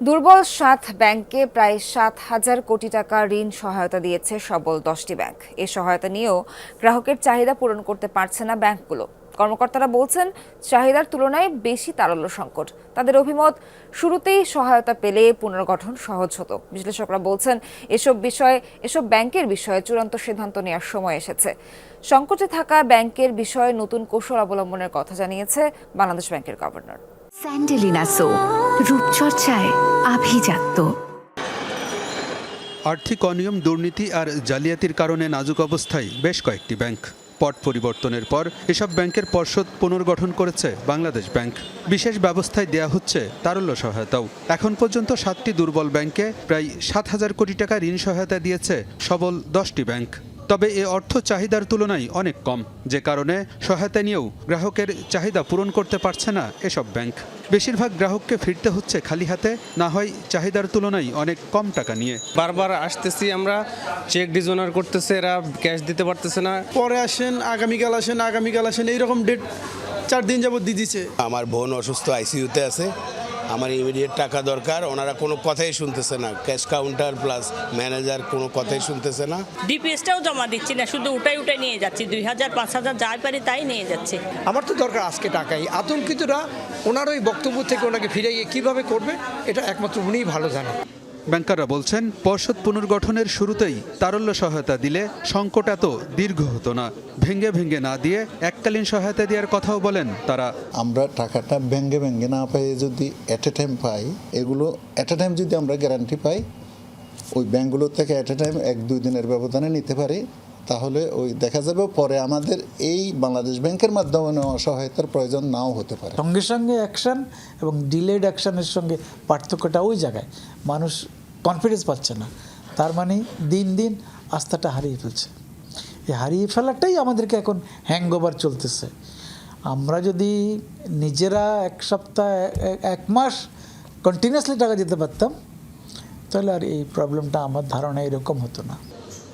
দুর্বল সাত ব্যাংকে প্রায় সাত হাজার কোটি টাকা ঋণ সহায়তা দিয়েছে সবল দশটি ব্যাংক। এ সহায়তা নিয়েও গ্রাহকের চাহিদা পূরণ করতে পারছে না ব্যাংকগুলো। কর্মকর্তারা বলছেন, চাহিদার তুলনায় বেশি তারল্য সংকট। তাদের অভিমত, শুরুতেই সহায়তা পেলে পুনর্গঠন সহজ হতো। বিশ্লেষকরা বলছেন, এসব বিষয়ে, এসব ব্যাংকের বিষয়ে চূড়ান্ত সিদ্ধান্ত নেওয়ার সময় এসেছে। সংকটে থাকা ব্যাংকের বিষয়ে নতুন কৌশল অবলম্বনের কথা জানিয়েছে বাংলাদেশ ব্যাংকের গভর্নর। স্যান্ডেলিনা রূপচর্চায় আভিজাত্য। আর্থিক অনিয়ম, দুর্নীতি আর জালিয়াতির কারণে নাজুক অবস্থায় বেশ কয়েকটি ব্যাংক। পট পরিবর্তনের পর এসব ব্যাংকের পর্ষদ পুনর্গঠন করেছে বাংলাদেশ ব্যাংক। বিশেষ ব্যবস্থায় দেয়া হচ্ছে তারল্য সহায়তাও। এখন পর্যন্ত সাতটি দুর্বল ব্যাংকে প্রায় সাত হাজার কোটি টাকা ঋণ সহায়তা দিয়েছে সবল দশটি ব্যাংক। তবে এ অর্থ চাহিদার তুলনায় অনেক কম। যে কারণে সহায়তা নিয়েও গ্রাহকের চাহিদা পূরণ করতে পারছে না এসব ব্যাংক। বেশিরভাগ গ্রাহককে ফিরতে হচ্ছে খালি হাতে না হয় চাহিদার তুলনায় অনেক কম টাকা নিয়ে। বারবার আসতেছি আমরা চেক ডিজোনার করতেছে এরা ক্যাশ দিতে পারতেছে না। পরে আসেন আগামীকাল আসেন আগামীকাল আসেন এইরকম ডেট চার দিন যাবত দিয়ে দিচ্ছে আমার বোন অসুস্থ আইসিইউতে আছে। আমার ইমিডিয়েট টাকা দরকার ওনারা কোনো কথাই শুনতেছে না। ক্যাশ কাউন্টার প্লাস ম্যানেজার কোনো কথাই শুনতেছে না। ডিপিএসটাও জমা দিচ্ছি না শুধু উঠাই উঠাই নিয়ে যাচ্ছি। দুই হাজার পাঁচ হাজার যাই পারি তাই নিয়ে যাচ্ছে। আমার তো দরকার আজকে টাকাই। আতঙ্কিতরা ওনার ওই বক্তব্য থেকে ওনাকে ফিরাইয়ে কীভাবে করবে এটা একমাত্র উনিই ভালো জানেন। ব্যাংকাররা বলছেন পর্ষদ পুনর্গঠনের শুরুতেই তারল্য সহায়তা দিলে সংকট এত দীর্ঘ হতো না। ভেঙ্গে ভেঙ্গে না দিয়ে এককালীন সহায়তা দেওয়ার কথাও বলেন তারা। আমরা টাকাটা ভেঙ্গে ভেঙ্গে না পাই যদি অ্যাট এ টাইম পাই এগুলো অ্যাট এ টাইম যদি আমরা গ্যারান্টি পাই ওই ব্যাঙ্কগুলোর থেকে অ্যাট এ টাইম এক দুই দিনের ব্যবধানে নিতে পারি তাহলে ওই দেখা যাবে পরে আমাদের এই বাংলাদেশ ব্যাংকের মাধ্যমে নেওয়া সহায়তার প্রয়োজন নাও হতে পারে। সঙ্গে সঙ্গে অ্যাকশন এবং ডিলেড অ্যাকশনের সঙ্গে পার্থক্যটা ওই জায়গায়। মানুষ কনফিডেন্স পাচ্ছে না। তার মানে দিন দিন আস্থাটা হারিয়ে ফেলছে। এই হারিয়ে ফেলাটাই আমাদেরকে এখন হ্যাংওভার চলতেছে। আমরা যদি নিজেরা এক সপ্তাহ, এক মাস কন্টিনিউয়াসলি টাকা দিতে পারতাম, তাহলে আর এই প্রবলেমটা আমার ধারণা এরকম হতো না।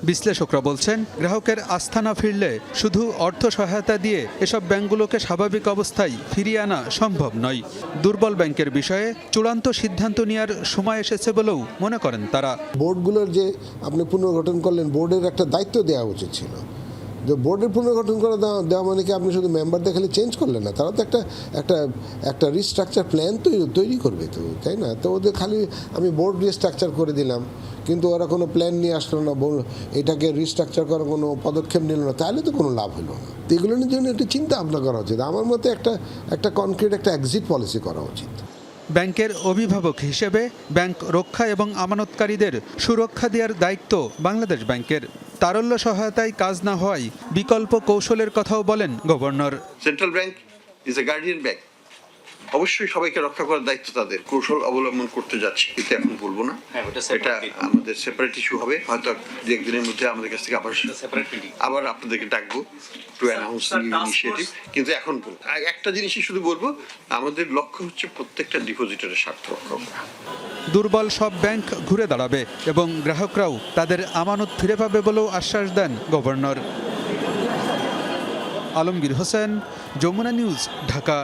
বিশ্লেষকরা বলছেন, গ্রাহকের আস্থা না ফিরলে শুধু অর্থ সহায়তা দিয়ে এসব ব্যাংকগুলোকে স্বাভাবিক অবস্থায় ফিরিয়ে আনা সম্ভব নয়। দুর্বল ব্যাংকের বিষয়ে চূড়ান্ত সিদ্ধান্ত নেওয়ার সময় এসেছে বলেও মনে করেন তারা। বোর্ডগুলোর যে আপনি পুনর্গঠন করলেন, বোর্ডের একটা দায়িত্ব দেওয়া উচিত ছিল। যে বোর্ডের পুনর্গঠন করে দেওয়া মানে কি আপনি শুধু মেম্বারদের খালি চেঞ্জ করলেন না? তারা তো একটা একটা একটা রিস্ট্রাকচার প্ল্যান তৈরি তৈরি করবে তো, তাই না? তো ওদের খালি আমি বোর্ড রিস্ট্রাকচার করে দিলাম, কিন্তু ওরা কোনো প্ল্যান নিয়ে আসলো না এটাকে রিস্ট্রাকচার করার কোনো পদক্ষেপ নিল না, তাহলে তো কোনো লাভ হলো না। তো এগুলোর জন্য একটু চিন্তা ভাবনা করা উচিত। আমার মতে একটা একটা কনক্রিট একটা এক্সিট পলিসি করা উচিত। ব্যাংকের অভিভাবক হিসেবে ব্যাংক রক্ষা এবং আমানতকারীদের সুরক্ষা দেওয়ার দায়িত্ব বাংলাদেশ ব্যাংকের। তারল্য সহায়তায় কাজ না হওয়ায় বিকল্প কৌশলের কথাও বলেন governor. Central bank is a guardian bank অবশ্যই সবাইকে রক্ষা করার দায়িত্ব তাদের। কৌশল অবলম্বন করতে যাচ্ছে কিন্তু এখন বলব না। এটা আমাদের সেপারেট ইস্যু হবে। হয়তো দু একদিনের মধ্যে আমাদের কাছ থেকে আবার আবার আপনাদেরকে ডাকবো টু অ্যানাউন্স ইনিশিয়েটিভ কিন্তু এখন বলব একটা জিনিসই শুধু বলব আমাদের লক্ষ্য হচ্ছে প্রত্যেকটা ডিপোজিটরের স্বার্থ রক্ষা করা। দুর্বল সব ব্যাংক ঘুরে দাঁড়াবে এবং গ্রাহকরাও তাদের আমানত ফিরে পাবে বলেও আশ্বাস দেন গভর্নর আলমগীর হোসেন যমুনা নিউজ ঢাকা।